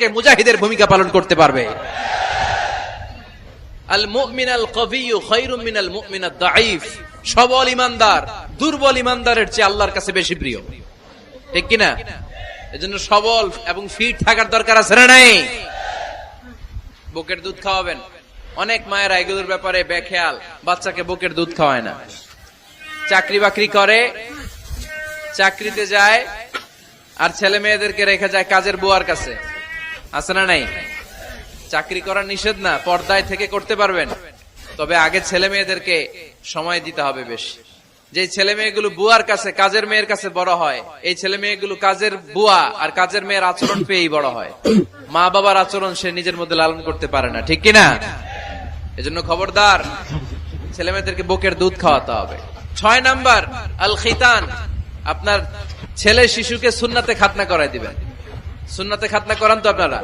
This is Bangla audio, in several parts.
মুজাহিদের ভূমিকা পালন করতে পারবে? আল দাঈফ। সবল ইমানদার, দুর্বল ইমানদারের চেয়ে আল্লাহর কাছে বেশি প্রিয়। ঠিক এজন্য সবল এবং ফিট থাকার দরকার আছে না নাই? বুকের দুধ খাওয়াবেন। অনেক মায়েরা এগুলোর ব্যাপারে বেখেয়াল, বাচ্চাকে বুকের দুধ খাওয়ায় না। চাকরি বাকরি করে, চাকরিতে যায়, আর ছেলে মেয়েদেরকে রেখে যায় কাজের বুয়ার কাছে। আছে না নাই? চাকরি করা নিষেধ না, পর্দায় থেকে করতে পারবেন। তবে আগে ছেলে মেয়েদেরকে সময় দিতে হবে বেশি। যে ছেলে মেয়েগুলো বুয়ার কাছে, কাজের মেয়ের কাছে বড় হয়, এই ছেলে মেয়েগুলো কাজের বুয়া আর কাজের মেয়ের আচরণ পেয়েই বড় হয়। মা বাবার আচরণ সে নিজের মধ্যে লালন করতে পারে না, ঠিক কিনা? এজন্য খবরদার, ছেলে মেয়েদেরকে বুকের দুধ খাওয়াতে হবে। ছয় নাম্বার, আল খিতান। আপনার ছেলে শিশুকে সুন্নাতে খাতনা করাই দিবেন। সুন্নাতে খাতনা করান তো আপনারা?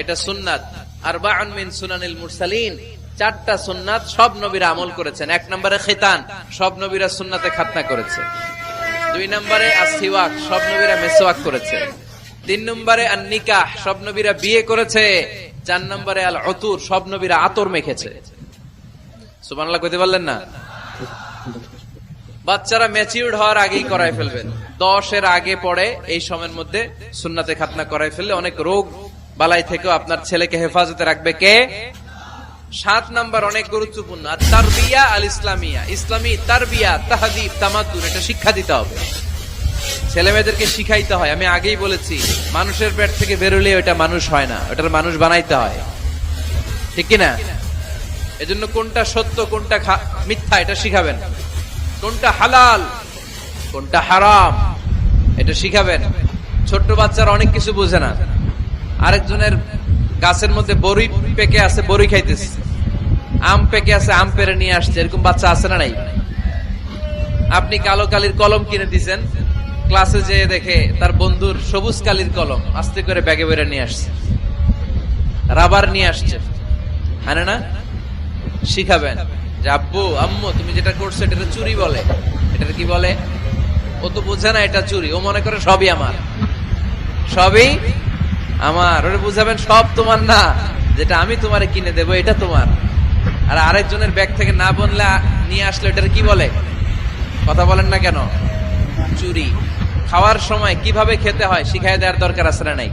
এটা সুন্নাত। আর মিন সুনানিল মুরসালিন। চারটা সুন্নাত সব নবীরা আমল করেছেন। এক নম্বরে খিতান, সব নবীরা সুন্নাতে খাতনা করেছে। দুই নম্বরে আসিওয়াক সব নবীরা মেসোয়াক করেছে। তিন নম্বরে আর নিকাহ সব নবীরা বিয়ে করেছে। চার নম্বরে আল অতুর সব নবীরা আতর মেখেছে। সুবহানাল্লাহ, কইতে পারলেন না? বাচ্চারা ম্যাচিউর্ড হওয়ার আগেই করায় ফেলবেন। দশের আগে পড়ে, এই সময়ের মধ্যে সুন্নাতে খাতনা করাই ফেললে অনেক রোগ বালাই থেকেও আপনার ছেলেকে হেফাজতে রাখবে কে? সাত নাম্বার অনেক গুরুত্বপূর্ণ। আর তারবিয়া আল ইসলামিয়া। ইসলামী তারবিয়া তাহাদিব তামাদ্দুন, এটা শিক্ষা দিতে হবে। ছেলে মেয়েদেরকে শিখাইতে হয়, আমি আগেই বলেছি, মানুষের পেট থেকে বেরোলে ওটা মানুষ হয় না ওটার মানুষ বানাইতে হয়। ঠিক কিনা এজন্য কোনটা সত্য, কোনটা মিথ্যা, এটা শিখাবেন। কোনটা হালাল, কোনটা হারাম এটা শিখাবেন। ছোট্ট বাচ্চারা অনেক কিছু বোঝে না। আরেকজনের গাছের মধ্যে বড়ি পেকে আছে, বড়ি খাইতেছে। আম পেকে আছে, আম পেরে নিয়ে আসছে। এরকম বাচ্চা আছে না নাই? আপনি কালো কালির কলম কিনে দিছেন। ক্লাসে যেয়ে দেখে তার বন্ধুর সবুজ কালির কলম আস্তে করে ব্যাগে বেড়ে নিয়ে আসছে। রাবার নিয়ে আসছে। আনে না শিখাবেন যে, আব্বু, আম্মু, তুমি যেটা করছ এটা চুরি বলে। এটা কি বলে? ও তো বোঝে না এটা চুরি। ও মনে করে সবই আমার। সবই আমার। ওরে বুঝাবেন, সব তোমার না। যেটা আমি তোমারে কিনে দেবো, এটা তোমার। আর আরেকজনের ব্যাগ থেকে না বললে নিয়ে আসলে এটার কি বলে? কথা বলেন না কেন? চুরি। খাওয়ার সময় কীভাবে খেতে হয় শিখাই দেওয়ার দরকার আছে না নাই?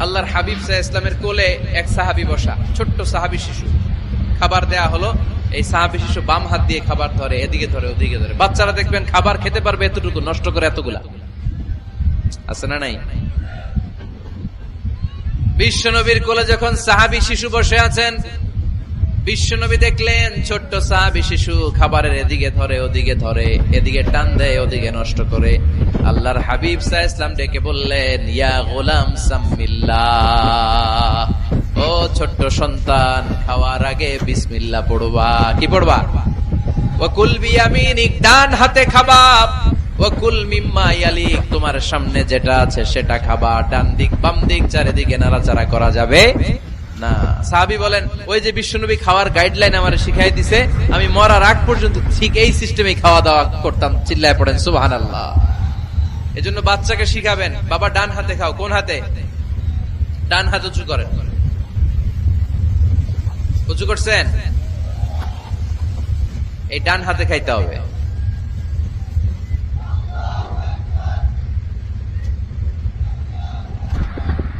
আল্লাহর হাবিব সাহা ইসলামের কোলে এক সাহাবি বসা, ছোট্ট সাহাবি শিশু। খাবার দেয়া হলো এই সাহাবি শিশু বাম হাত দিয়ে খাবার ধরে, এদিকে ধরে, ওদিকে ধরে। বাচ্চারা দেখবেন খাবার খেতে পারবে এতটুকু, নষ্ট করে এতগুলা। আছে না নাই? বিশ্বনবীর কোলে যখন সাহাবি শিশু বসে আছেন, বিশ্বনবী দেখলেন ছোট্ট সাহাবি শিশু খাবারের এদিকে ধরে, ওদিকে ধরে, এদিকে টান দেয়, ওদিকে নষ্ট করে। আল্লাহর হাবিব সাহ ইসলাম ডেকে বললেন, ইয়া গোলাম সাম্মিল্লাহ। ও ছোট্ট সন্তান, খাওয়ার আগে বিসমিল্লাহ পড়বা। কি পড়বা? ওকুল বিয়ামিনিক, ডান হাতে খাবা। ওকুল মিম্মা ইয়ালিক, তোমার সামনে যেটা আছে সেটা খাবা। ডান দিক, বাম দিক, চারিদিকে নাড়াচাড়া করা যাবে গাইডলাইন শিখাই দিছে, আমি মরার আগ পর্যন্ত ঠিক এই সিস্টেমে খাওয়া দাওয়া করতাম। চিল্লায় পড়েন আল্লাহ এজন্য বাচ্চাকে শিখাবেন, বাবা, ডান হাতে খাও। কোন হাতে? ডান হাত উঁচু করেন। উঁচু করছেন? এই ডান হাতে খাইতে হবে।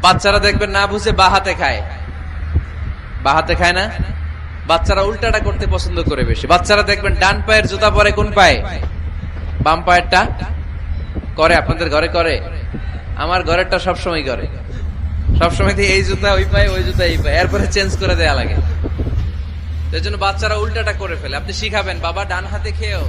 বাচ্চারা দেখবেন না বুঝে বা হাতে খায়। বা হাতে খায় না? বাচ্চারা উল্টাটা করতে পছন্দ করে বেশি। বাচ্চারা দেখবেন ডান পায়ের জুতা পরে কোন পায়ে? বাম পায়েরটা করে, আপনাদের ঘরে করে। আমার ঘরেরটা সবসময় করে। সবসময় এই জুতা, ওই পায়ে, ওই জুতা, এই পায়ে। এরপরে চেঞ্জ করে দেয়া লাগে। এই জন্য বাচ্চারা উল্টাটা করে ফেলে। আপনি শিখাবেন বাবা ডান হাতে খেয়েও।